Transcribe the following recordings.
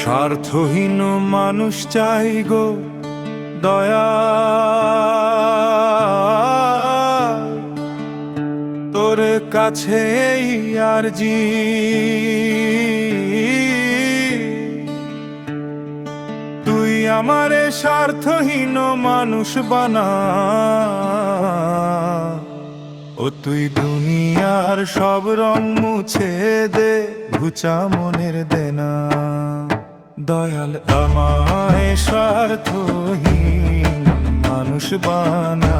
স্বার্থহীন মানুষ চাই গো, দয়া। তোর কাছে আর জি তুই আমারে স্বার্থহীন মানুষ বানা। ও তুই দুনিয়ার সব রং মুছে দে ঘুচা মনের দেনা। দয়াল আমায় স্বার্থহীন মানুষ বানা।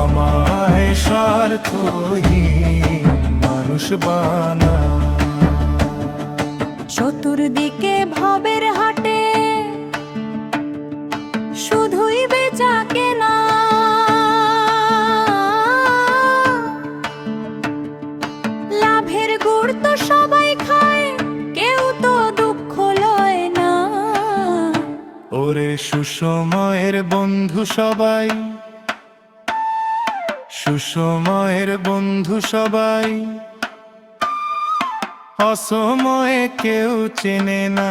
আমায় স্বার্থহীন মানুষ বানা। চতুর্দিকে ভবের হাটে ওরে সুসময়ের বন্ধু সবাই। সুসময়ের বন্ধু সবাই। অসময়ে কেউ চেনে না।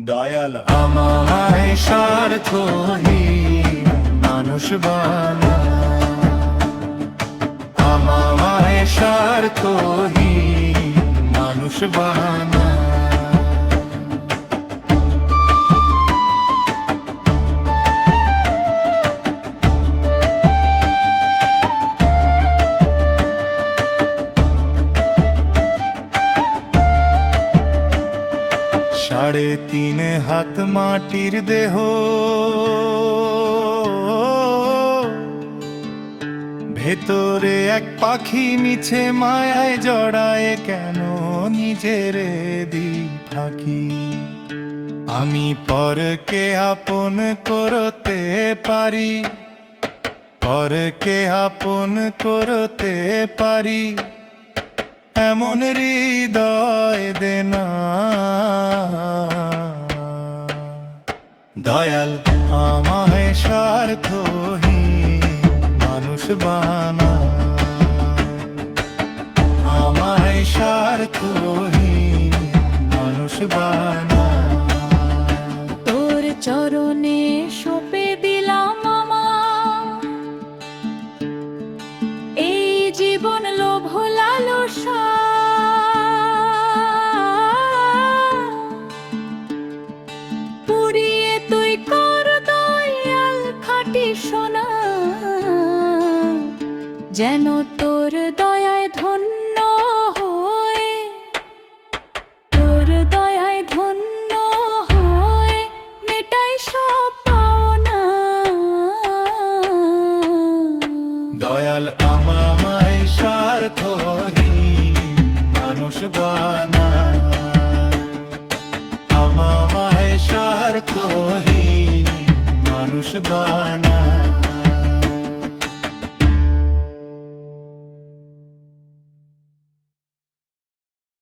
দয়াল আমায় স্বার্থহীন মানুষ বানা। আমায় স্বার্থহীন মানুষ বানা। সাড়ে তিন হাত মাটির দেহ। ভেতরে এক পাখি মিছে মায়ায় জড়ায়, কেন নিজের দি থাকি আমি পরকে আপন করতে পারি, পরকে আপন করতে পারি। এমন হৃদয় দেনা দয়াল আমায় স্বার্থহীন মানুষ বানা। আমায় স্বার্থহীন মানুষ বানা। তোর চরণে সপে দিলাম আমার। এই জীবন লোভ লালসা সোনা যেন তোর দয়ায় ধন্য হয়ে, তোর দয়ায় ধন্য হয়ে মেটাই সব পাওনা। দয়াল আমায় স্বার্থহীন মানুষ বানা আমায় স্বার্থহীন মানুষ বানা